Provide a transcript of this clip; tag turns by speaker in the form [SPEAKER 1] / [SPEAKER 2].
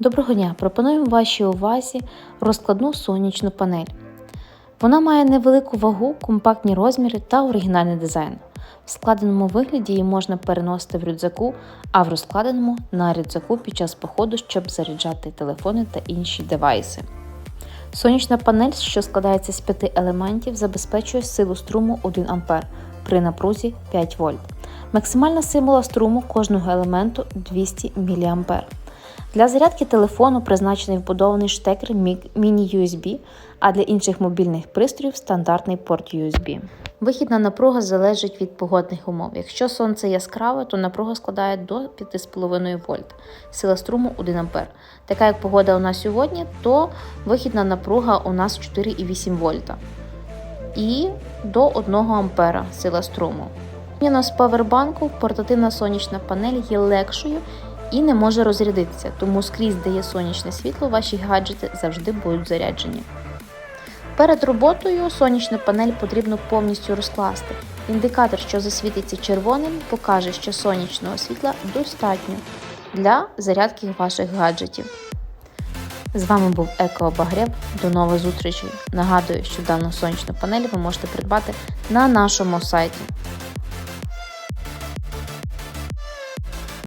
[SPEAKER 1] Доброго дня! Пропонуємо вашій увазі розкладну сонячну панель. Вона має невелику вагу, компактні розміри та оригінальний дизайн. В складеному вигляді її можна переносити в рюкзаку, а в розкладеному на рюкзаку під час походу, щоб заряджати телефони та інші девайси. Сонячна панель, що складається з п'яти елементів, забезпечує силу струму 1 А при напрузі 5 В. Максимальна сила струму кожного елементу 200 мА. Для зарядки телефону призначений вбудований штекер міні-USB, а для інших мобільних пристроїв стандартний порт USB. Вихідна напруга залежить від погодних умов. Якщо сонце яскраве, то напруга складає до 5,5 вольт, сила струму 1 А. Така як погода у нас сьогодні, то вихідна напруга у нас 4,8 вольта і до 1 ампера сила струму. З павербанку, портативна сонячна панель є легшою і не може розрядитися, тому скрізь, де є сонячне світло, ваші гаджети завжди будуть заряджені. Перед роботою сонячну панель потрібно повністю розкласти. Індикатор, що засвітиться червоним, покаже, що сонячного світла достатньо для зарядки ваших гаджетів. З вами був Еко Обагрев. До нових зустрічей. Нагадую, що дану сонячну панель ви можете придбати на нашому сайті.